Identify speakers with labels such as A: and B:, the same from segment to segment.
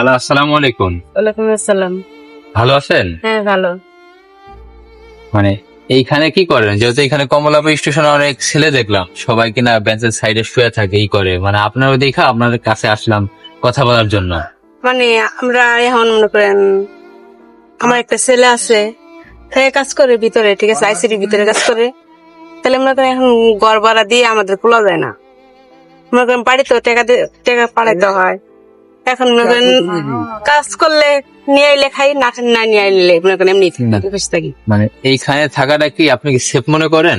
A: Hello আসসালামু আলাইকুম।
B: ওয়ালাইকুম আসসালাম।
A: ভালো আছেন?
B: হ্যাঁ ভালো।
A: মানে এইখানে কি করেন? যেহেতু এখানে কমলাপুর স্টেশনে অনেক ছেলে দেখলাম সবাই কিনা বেঞ্চের সাইডে শুয়ে থাকে এই করে। মানে আপনারও দেখা আপনাদের কাছে আসলাম কথা বলার জন্য।
B: মানে আমরা এখন মনে করেন আমার একটা ছেলে আছে সে কাজ করে ভিতরে ঠিক আছে আইসিডি ভিতরে কাজ করে। তাহলে মনে করেন এখন ঘর ভাড়া দিয়ে আমাদের খোলা যায় না। মনে করেন বাড়িতে টাকা টাকা পাঠাইতে হয়। এখন মনে করেন কাজ করলে নিয়ে আইলে খাই না না নিয়ে আইলে মনে করেন এমনি
A: না।
B: বসে থাকি।
A: মানে এইখানে থাকাটা কি আপনি কি সেফ মনে করেন?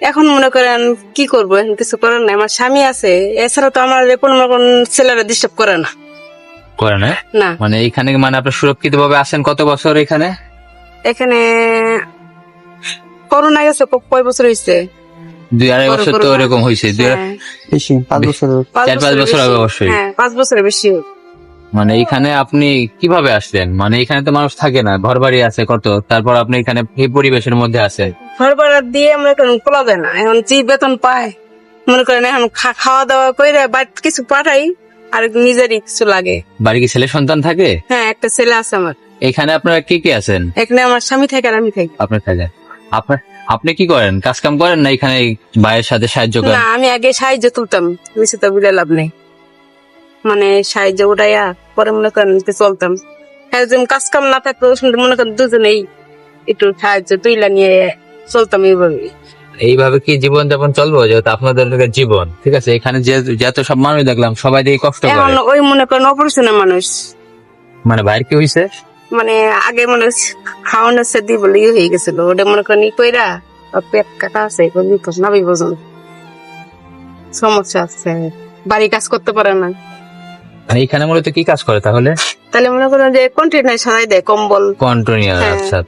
B: এখন মনে করেন কি করব? কিছু করার নাই। আমার স্বামী আছে এছাড়া তো আমার কোনো করেন ছেলেরা ডিস্টার্ব করে না।
A: করেন হ্যাঁ?
B: না।
A: মানে এইখানে মানে আপনি সুরক্ষিত ভাবে আসেন কত বছর এখানে?
B: এখানে করোনা গেছে কয় বছর হয়েছে
A: দুই আড়াই বছর তো এরকম হয়েছে দুই
B: হ্যাঁ,
C: বেশি পাঁচ বছর
A: চার পাঁচ বছর। আগে অবশ্যই।
B: হ্যাঁ পাঁচ বছরের বেশি।
A: মানে এইখানে আপনি কীভাবে আসলেন? মানে এখানে তো মানুষ থাকে না ঘর বাড়ি আছে কত তারপর আপনি এখানে এই পরিবেশের মধ্যে আছে।
B: ঘর ভাড়া দিয়ে মনে করেন খোলা যায় না এখন যে বেতন পায় মনে করেন এখন খা- খাওয়া দাওয়া করে বাড়িতে কিছু পাঠাই আর নিজেরই কিছু লাগে।
A: বাড়ি কি ছেলে সন্তান থাকে?
B: হ্যাঁ একটা ছেলে আছে আমার।
A: এখানে আপনারা কি কি আছেন?
B: এখানে আমার স্বামী থাকে আর আমি থাকি।
A: আপনার কাজে আপনার আপনি কি করেন? কাজ কাম করেন না এখানে ভাইয়ের সাথে সাহায্য করেন?
B: না আমি আগে সাহায্য তুলতাম। বেশি তো বুঝে লাভ নেই। মানে সাহায্য উঠাইয়া পরে মনে করেন চলতাম। একজন কাজ কাম না শুনতে মনে করেন দুজনেই একটু সাহায্য তুইলা নিয়ে চলতাম এইভাবে।
A: এইভাবে কি জীবন যাপন চলবো? যেহেতু আপনাদের জীবন ঠিক আছে? এখানে যে যত সব মানুষ দেখলাম সবাই দিয়ে কষ্ট করে।
B: ওই মনে করেন অপারেশনের মানুষ।
A: মানে ভাইয়ের কি হয়েছে
B: মানে আগে মনে খাওয়ানোর সাথে বলে ইয়ে হয়ে গেছিল। ওটা মনে করেন ই কইরা পেট কাটা আছে নাবি বোঝন সমস্যা আছে। বাড়ি কাজ করতে পারে না।
A: মানে এখানে মূলত কি কাজ করে তাহলে?
B: তাহলে মনে করেন যে কন্টেনার সাজাই দেয় কম্বল।
A: কন্টিনিউ
B: হ্যাঁ,
A: আচ্ছা।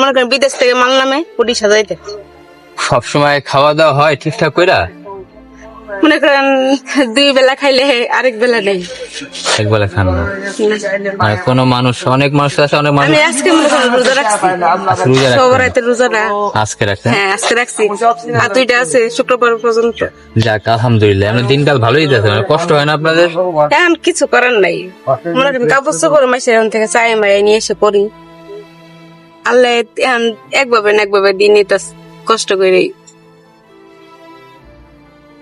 B: মনে করেন বিদেশ থেকে মাল নামে পুটি সাজাই দেয়।
A: সব সময় খাওয়া দাওয়া হয় ঠিকঠাক কইরা?
B: মনে করেন দুই বেলা খাইলে আরেক বেলা নেই।
A: একবেলা খান না। মানে কোনো মানুষ অনেক মানুষ আছে অনেক মানুষ
B: আমি আজকে মনে করেন রোজা রাখছি।
A: রোজা রাখছেন?
B: সবার রাতে রোজাটা
A: আজকে রাখছেন?
B: হ্যাঁ আজকে রাখছি। আর দুইটা আছে শুক্রবার পর্যন্ত।
A: যাক আলহামদুলিল্লাহ। এমনি দিনকাল ভালোই যাচ্ছে মানে কষ্ট হয় না আপনাদের?
B: এখন কিছু করার নাই। মনে করেন কাপড় চোপড় মাসে এখন থেকে চাই মাই নিয়ে এসে পড়ি। আল্লাহ এখন একভাবে না একভাবে দিন নিতে কষ্ট করে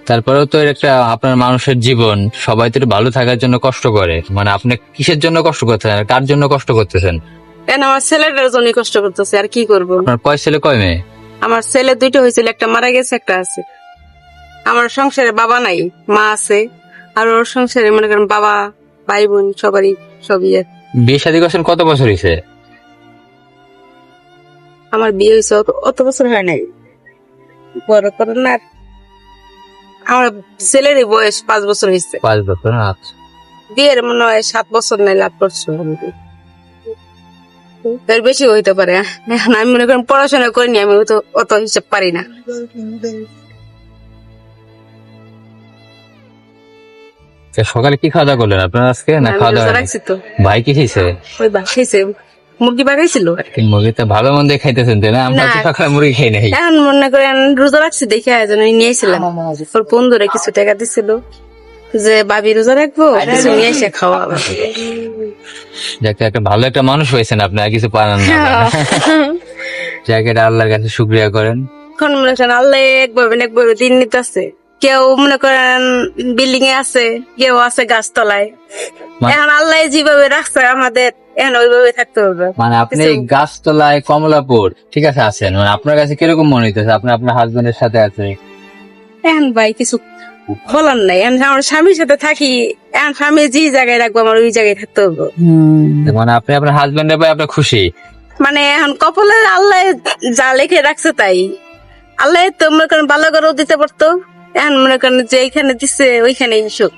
A: তারপরেও তো একটা আপনার মানুষের জীবন সবাই তো ভালো থাকার জন্য কষ্ট করে। মানে আপনি কিসের জন্য কষ্ট করতেছেন? কার জন্য কষ্ট করতেছেন?
B: এখন আমার ছেলেটার জন্য কষ্ট করতেছে আর কি করব?
A: আপনার কয় ছেলে কয় মেয়ে?
B: আমার ছেলে দুইটা হয়েছিল একটা মারা গেছে একটা আছে। আমার সংসারে বাবা নাই মা আছে। আর ওর সংসারে মনে করেন বাবা ভাই বোন সবারই সবই আছে।
A: বিয়ে শাদী করছেন কত বছর হয়েছে
B: আমার বিয়ে হয়েছে অত- বছর হয় নাই। বড় করেন আর। আমার ছেলেরই বয়স পাঁচ বছর হয়েছে।
A: পাঁচ বছর আচ্ছা।
B: বিয়ের মনে হয় সাত বছর নাই লাভ করছ এর বেশি হইতে পারে এখন আমি মনে করেন পড়াশোনা করিনি আমি তো অত হিসাব পারি না।
A: সকালে কি খাওয়া দাওয়া করলেন আপনার আজকে? না খাওয়া দাওয়া ভাই কি খেয়েছে?
B: ওই বাসাইছে মুরগি বাগাইছিল?
A: মুরগিতে ভালো মন্দ খাইতেছেন তাই না? আমরা তো সকালে মুরগি খাই নাই।
B: এখন মনে করেন রোজা রাখছি দেখে একজন নিয়েছিলাম ওর বন্ধুরে কিছু টাকা দিছিল যে বাবি রোজা রাখব? কিছু নিয়ে এসে খাওয়া
A: যাকে একটা ভালো একটা মানুষ হয়েছেন আপনি আর কিছু পারেন না যাকে এটা আল্লাহর কাছে শুক্রিয়া করেন।
B: এখন মনে করেন আল্লাহ একভাবে একভাবে দিন নিতেছে। কেউ মনে করেন বিল্ডিং এ আছে কেউ আছে গাছতলায়। এখন আল্লাহ যেভাবে রাখছে আমাদের এখন ওইভাবে থাকতে হবে।
A: মানে আপনি গাছতলায় কমলাপুর ঠিক আছে আছেন? মানে আপনার কাছে কীরকম মনে হইতেছে? আপনি আপনার হাজবেন্ডের সাথে আছে
B: এখন ভাই কিছু বলার নাই। এখন আমার স্বামীর সাথে থাকি এখন স্বামী যে জায়গায় রাখব আমার ওই জায়গায় থাকতে হবে।
A: মানে আপনি আপনার হাজবেন্ডের পাই আপনি খুশি?
B: মানে এখন কপালে আল্লাহ যা লিখে রাখছে তাই। আল্লাহ তো মনে করেন ভালো করেও দিতে পারতো। এখন মনে করেন যে এইখানে দিচ্ছে ওইখানে সুখ।